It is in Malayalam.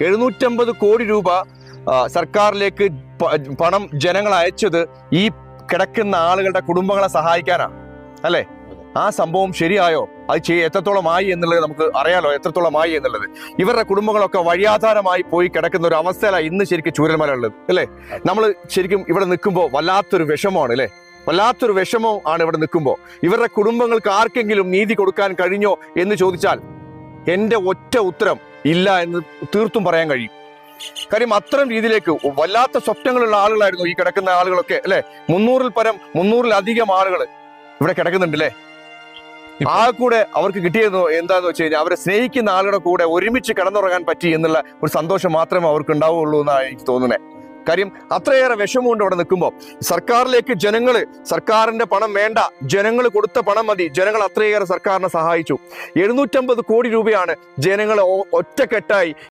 എഴുന്നൂറ്റമ്പത് കോടി രൂപ സർക്കാരിലേക്ക് പണം ജനങ്ങൾ അയച്ചത് ഈ കിടക്കുന്ന ആളുകളുടെ കുടുംബങ്ങളെ സഹായിക്കാനാണ്. അല്ലേ? ആ സംഭവം ശരിയായോ? അത് ചെയ്യ എത്രത്തോളം ആയി എന്നുള്ളത് നമുക്ക് അറിയാലോ എത്രത്തോളം ആയി എന്നുള്ളത്. ഇവരുടെ കുടുംബങ്ങളൊക്കെ വഴിയാധാരമായി പോയി കിടക്കുന്ന ഒരു അവസ്ഥയിലാണ് ഇന്ന് ശരിക്കും ചൂരൽമല ഉള്ളത് അല്ലേ? നമ്മൾ ശരിക്കും ഇവിടെ നിൽക്കുമ്പോൾ വല്ലാത്തൊരു വിഷമമാണ് അല്ലേ? വല്ലാത്തൊരു വിഷമം ആണ് ഇവിടെ നിൽക്കുമ്പോൾ ഇവരുടെ കുടുംബങ്ങൾക്ക് ആർക്കെങ്കിലും നീതി കൊടുക്കാൻ കഴിഞ്ഞോ എന്ന് ചോദിച്ചാൽ എന്റെ ഒറ്റ ഉത്തരം ഇല്ല എന്ന് തീർത്തും പറയാൻ കഴിയും. കാര്യം അത്തരം രീതിയിലേക്ക് വല്ലാത്ത സ്വപ്നങ്ങളുള്ള ആളുകളായിരുന്നു ഈ കിടക്കുന്ന ആളുകളൊക്കെ അല്ലെ? മുന്നൂറിൽ പരം മുന്നൂറിലധികം ആളുകൾ ഇവിടെ കിടക്കുന്നുണ്ട് അല്ലേ ആ കൂടെ അവർക്ക് കിട്ടിയത് എന്താന്ന് വെച്ച് കഴിഞ്ഞാൽ അവരെ സ്നേഹിക്കുന്ന ആളുകളുടെ കൂടെ ഒരുമിച്ച് കിടന്നുറങ്ങാൻ പറ്റി എന്നുള്ള ഒരു സന്തോഷം മാത്രമേ അവർക്ക് ഉണ്ടാവുള്ളൂ എന്നാണ് എനിക്ക് തോന്നുന്നത് കാര്യം അത്രയേറെ വിഷമമുണ്ട് അവിടെ നിൽക്കുമ്പോൾ സർക്കാരിലേക്ക് ജനങ്ങൾ സർക്കാരിന്റെ പണം വേണ്ട ജനങ്ങൾ കൊടുത്ത പണം മതി. ജനങ്ങൾ അത്രയേറെ സർക്കാരിനെ സഹായിച്ചു. എഴുന്നൂറ്റമ്പത് കോടി രൂപയാണ് ജനങ്ങൾ ഒറ്റക്കെട്ടായി